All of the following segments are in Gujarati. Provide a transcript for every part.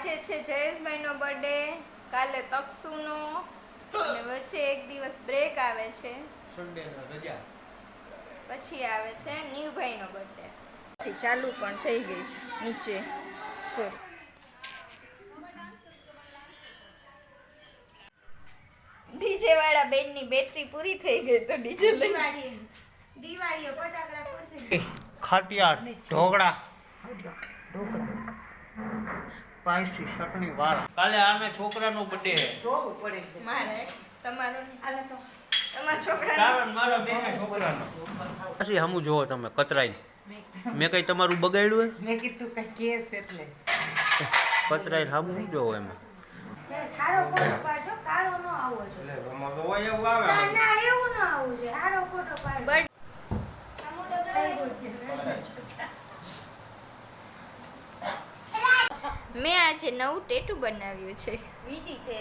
આજે છે જયેશભાઈનો બર્થડે કાલે તક્ષુનો અને વચ્ચે એક દિવસ બ્રેક આવે છે. સન્ડે રજા. પછી આવે છે નીવભાઈનો બર્થડે ચાલુ પણ થઈ ગઈ છે નીચે. સો ડીજે વાળા બેનની બેટરી પૂરી થઈ ગઈ તો ડીજે લઈ. દિવાળીઓ ફટાકડા ખાટિયા ઢોકળા. ઢોકળા. સ્પાઈસી ચટણી વાળા. કાલે આને છોકરાનો બર્થડે છે. જોવું પડે છે. મારે તમારો આલે તો. તમારા છોકરાનો. પછી હમું જોવો તમે કતરાઈ મેં કઈ તમારું બગાડ્યું મેં કીધું કઈ કેસ એટલે. કતરાઈ હમું જોવો એમાં. સારો કાળો ન આવો એવું ન આવવું જોઈએ સારો ફોટો પાડજો બર્થ આમ તો થઈ ગયું મેં આજે નવું ટેટુ બનાવ્યું છે. વીજી છે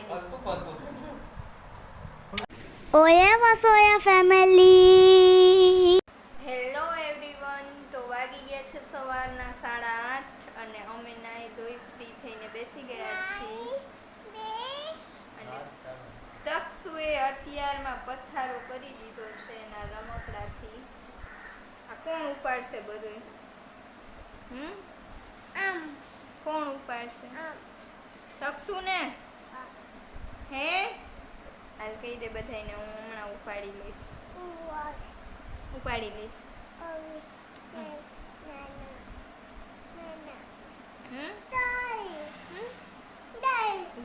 ઓએ ઓયા વસોયા ફેમિલી હેલો એવરીવન તો વાગી ગયા છે સવારના સાડા આઠ અને અમે નાહી ધોઈ ફ્રી થઈને બેસી ગયા છીએ. અને તક્ષુએ અત્યારમાં પથ્થારો કરી દીધો છે એના રમકડાથી. આ કોણ ઉપાડશે બધું હમ? આમ. કોણ ઉપાડશે? તક્ષુ ને હે. હાલ કહી દે બધાને હું હમણાં ઉપાડી લઈશ. ઉપાડી લઈશ.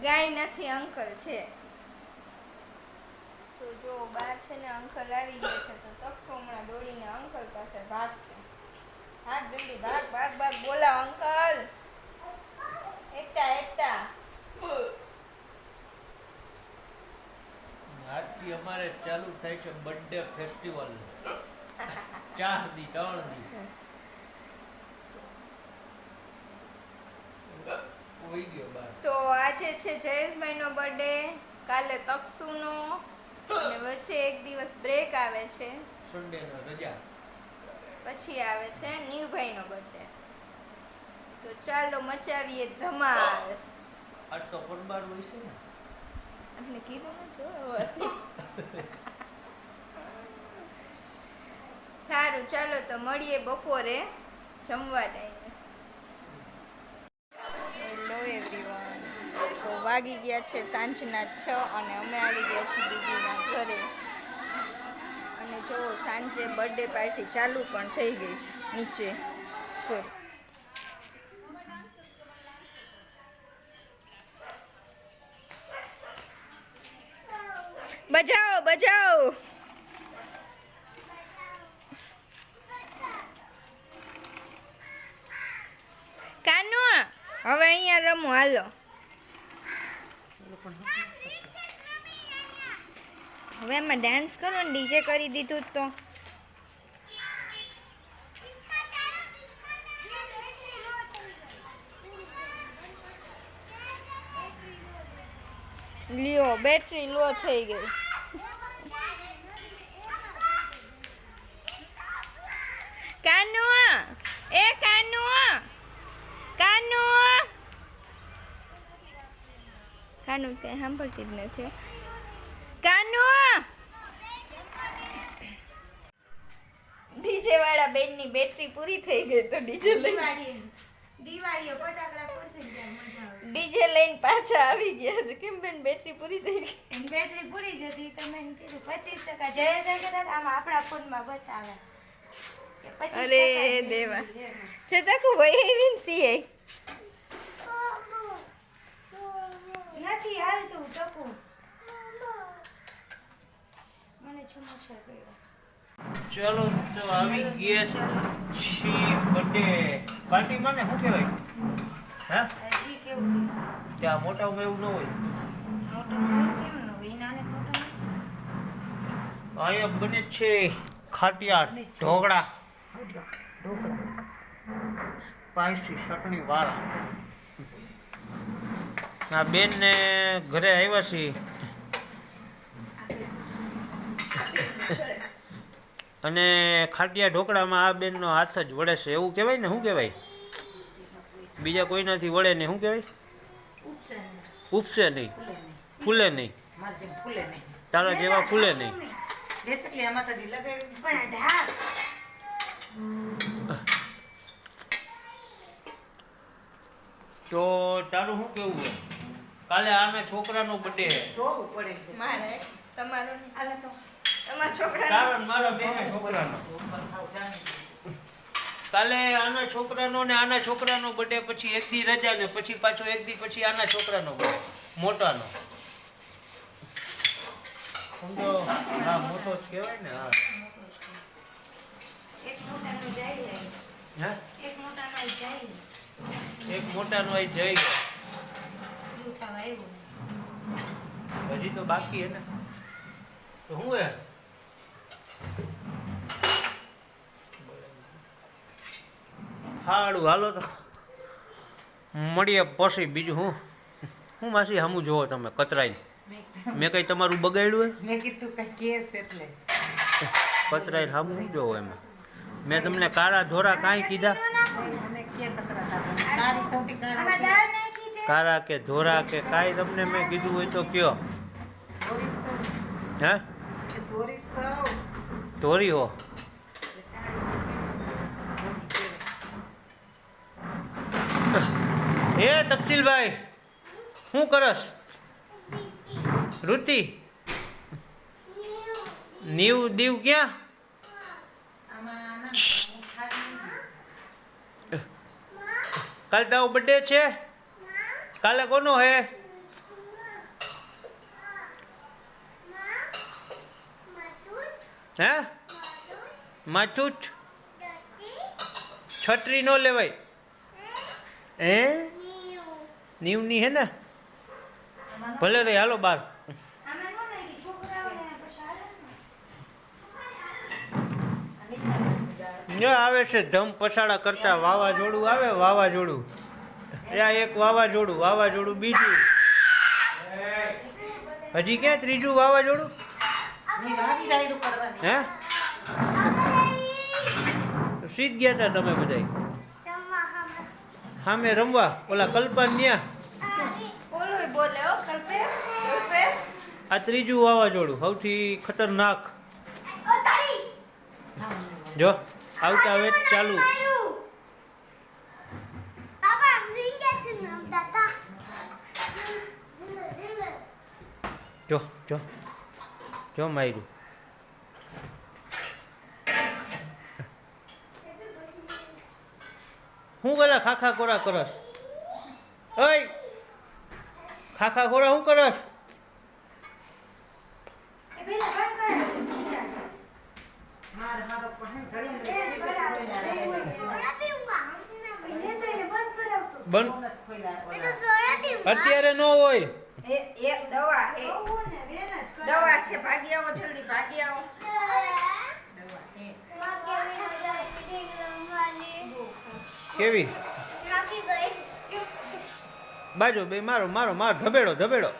ગાય. નથી અંકલ છે. તો જો બાર છે ને અંકલ આવી ગયા છે તો તક્ષો હમણાં દોડીને અંકલ પાસે ભાગશે. હા જલ્દી ભાગ ભાગ ભાગ બોલા અંકલ. એકતા એકતા. આજથી અમારે ચાલુ થાય છે બર્થડે ફેસ્ટિવલ ચાર દી ત્રણ દી. ઉઈ ગયો બાર. તો આજે છે જયેશભાઈનો બર્થડે કાલે તક્ષુનો અને વચ્ચે એક દિવસ બ્રેક આવે છે. સન્ડે રજા. પછી આવે છે નીવભાઈનો બર્થડે ચાલો મચાવીએ ધમાલ. આટલો તો પરબાર હોય છે ને. એટલે કીધું નથી સારું ચાલો તો મળીએ બપોરે જમવા ટાઈમે. હેલો એવરીવન તો વાગી ગયા છે સાંજના છ અને અમે આવી ગયા છીએ દીદીના ઘરે. અને જો સાંજે બર્થડે પાર્ટી ચાલુ પણ થઈ ગઈ છે નીચે. સો બજાવો બજાવો કાનો હવે અહીંયા હવે એમાં ડાન્સ કરો ને ડીજે કરી દીધું તો. લ્યો બેટરી લો થઈ ગઈ કાનો એ કાનો કાનો કાનો કઈ સાંભળતી જ નથી. કાનુ! ડીજે વાળા બેનની બેટરી પૂરી થઈ ગઈ તો ડીજે ફટાકડા ફોડશે મજા આવશે ડીજે લઈને પાછા આવી ગયા છે. કેમ બેન બેટરી પૂરી થઈ ગઈ? એની બેટરી પૂરી જતી તમે કીધું પચીસ ટકા જય જગત આમ આપણા ફોનમાં બતાવે. અરે દેવા. છે એમાં. વહી ભાઈ એવી સીએ નથી હાલતું ટકું મને છુમછર કર્યો ચલો તો આવી ગયા છે છી બર્થડે પાર્ટી મને શું કહેવાય? હા? હજી કેવું ત્યાં મોટામાં એવું ન હોય. મોટો કેમ ન હોય? નાને મોટો અહીંયા બને છે ખાટિયાર ઢોકળા. સ્પાઈસી ચટણી વાળા. આ બેન ને ઘરે આવ્યા છીએ. અને ખાટિયા ઢોકળામાં આ બેનનો હાથ જ વળે છે. એવું કહેવાય ને? શું કહેવાય? બીજા કોઈનાથી વળે ને શું કહેવાય? ઉપસે નહીં. ફૂલે નહીં. તારા જેવા ફૂલે નહીં. તો તારું શું કેવું છે કાલે આને છોકરાનો બર્થડે છે જોવું પડે છે. મારે તમારો આલે તો. તમારા છોકરા કારણ મારા બેના છોકરાનો. કાલે આના છોકરાનો ને આના છોકરાનો બર્થડે પછી એક દી રજા ને પછી પાછો એક દી પછી આના છોકરાનો બર્થડે મોટાનો સમજો હા મોટો જ કહેવાય ને હા એક મોટાનું જાય. હે એક મોટાનું જાય. એક મોટાનો જઈ ગયો પૂરું થવા આવ્યું હજી તો બાકી હે ને. તો શું હે? હાડું હાલો તો. મળીએ પછી બીજું હું? હું માસી સામું જોવો તમે કતરાઈ મેં- કઈ તમારું બગાડ્યું મેં કીધું કઈ કેસ એટલે. કતરાઈ સામું શું જોવો એમાં. મેં તમને કાળા ધોરા કાંઈ કીધા? કારો કે ધોરા કે કાંઈ તમને મેં કીધું હોય તો કયો. હે? ધોરી હો. એ તકસીલભાઈ શું કરસ? રુતિ નીવ દીવ ક્યાં? કાલ તારો બર્થડે છે? કાલે કોનો હે? હે? માચુટ છત્રી નો લેવાય. હે? નીવની હે ને? ભલે રે, હાલો બાર. આવે છે, ધમ પછાડા કરતા વાવાઝોડું આવે, વાવાઝોડું. એક વાવાઝોડું વાવાઝોડું બીજું. હજી ક્યાં ત્રીજું વાવાઝોડું. હે? સીધ ગયા હતા તમે બધા સામે રમવા, ઓલા કલ્પન ન્યા. આ ત્રીજું વાવાઝોડું, સૌથી ખતરનાક. જો, આવતા હવે ચાલુ. જો જો જો માર્યું હું ગલા ખાખા કોરા કરસ? ઓય! ખાખા કોરા હું કરસ? પેલા. અત્યારે ન હોય. એ એક દવા છે ભાગી આવો જલ્દી ભાગી આવો. દવા કેવી? બાજુ બે મારો મારો મારો ધબેડો ધબેડો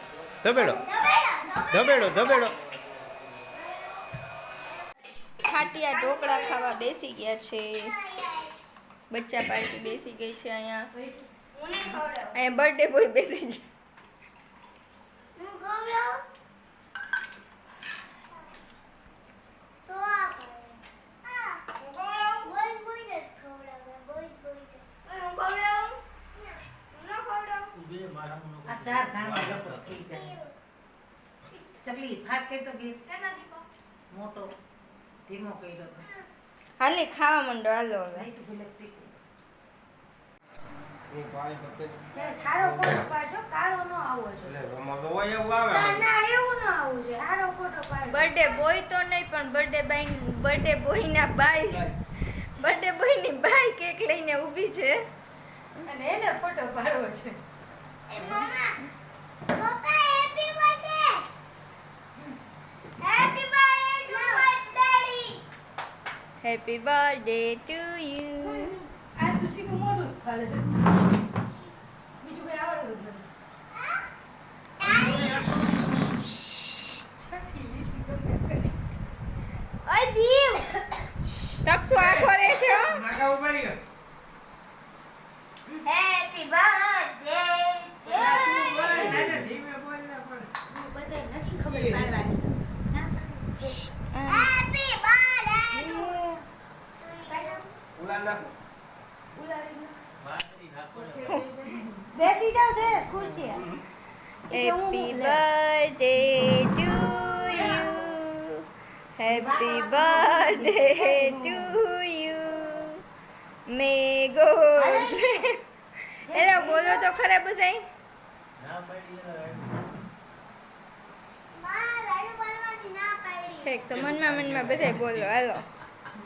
ધબેડો ધબેડો ધબેડો. ખાટિયા ઢોકળા ખાવા બેસી ગયા છે. બચ્ચા પાર્ટી બેસી ગઈ છે અહીંયા. અહીંયા બર્થડે બોય બેસી ગયા ચાર ધાણા થઈ જાય ચકલી ફાસ કરી તો ગેસ મોટો ધીમો કર્યો તો હાલે ખાવા માંડો હાલો હવે. નહીં તો ઇલેક્ટ્રિક જે સારો ફોટો પાડજો કાળો નો આવવો જોઈએ. ના ના એવું ન આવવું જોઈએ. સારો ફોટો પાડજો બર્થડે બોય તો નહીં પણ બર્થડે બાઈ બર્થડે બાઈ બર્થડે બોયની બાઈ કેક લઈને ઊભી છે. અને એને ફોટો પાડવો છે. હેપી બર્થડે ટુ યુ આ તો સીધું મોડું ફાડે બીજું કઈ આવડતું જ નથી છઠ્ઠી લીટી ગમે કરી. તકસો આખો રે છે હો. Happy birthday to you. બેસી જાવ છે ખુરચી happy birthday to you happy birthday to you મે ગો એલા બોલો તો ખરા બધાય. તો મનમાં મનમાં બધાય બોલો હાલો.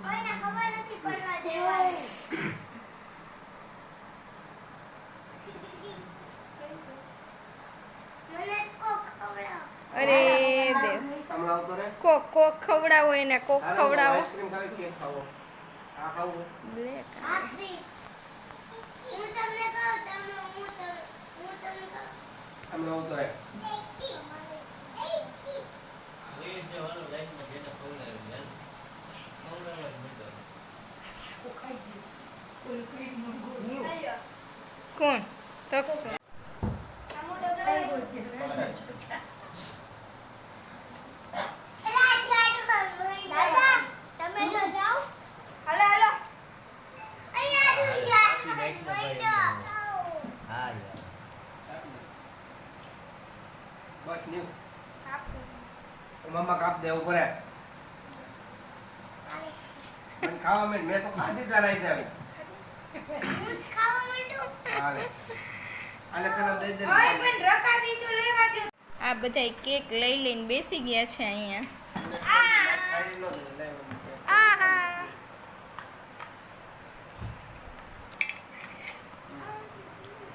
કોઈને ખબર નથી પડવા દેવાની મને કોક ખવડાવ અરે દેવ કોક કોક ખવડાવો એને કોક ખવડાવો બ્લેક હું તમને કહું તમે હું તમને હું તમને કહું એકી એકી કોણ? તકસુ દાદા તમે તો જાઓ હાલો હાલો અહીંયા શું છે હા બસ ન્યુ મમ્મા કાપ દે ઉપર હે. મને ખાવા મેં મેં તો ખાધી રાઈ હું જ ખાવા માંડું? હાલે. આને પેલા દઈ દે ઓય પણ રકાબી તો લેવા દો. આ બધાય કેક લઈ લઈને બેસી ગયા છે અહીંયા.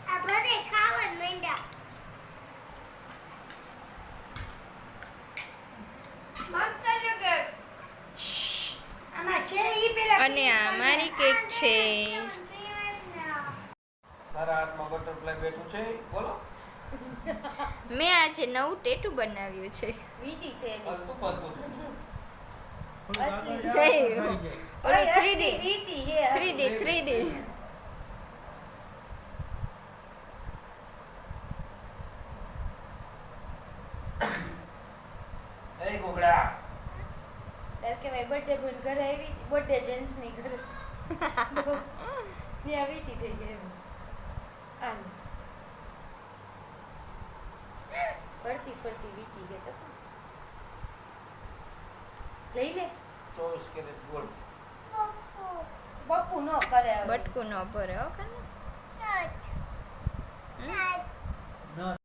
આ બધે ખાવા માંડ્યા આમાં છે ઈ પેલા અને આ મારી કેક છે તારા હાથમાં બટરફ્લાય બેઠું છે બોલો. મેં આજે નવું ટેટુ બનાવ્યું છે. વીજી છે તું બધું બધું અસલી. નહીં, ઓલું ઓય, 3D અસલી વીટી હે 3D 3D એ ગોગડા. તાર કે ભાઈ બર્થડે ઘરે આવી બર્થડે જેન્ટ્સની ઘરે. ત્યાં વીટી થઈ ગઈ એમ ફરતી ફરતી વીટી ગઈ તો લઈ લે. ચોવીસ કેરેટ ગોલ્ડ બપુ નો કરે બટકુ ન ભરે હો કને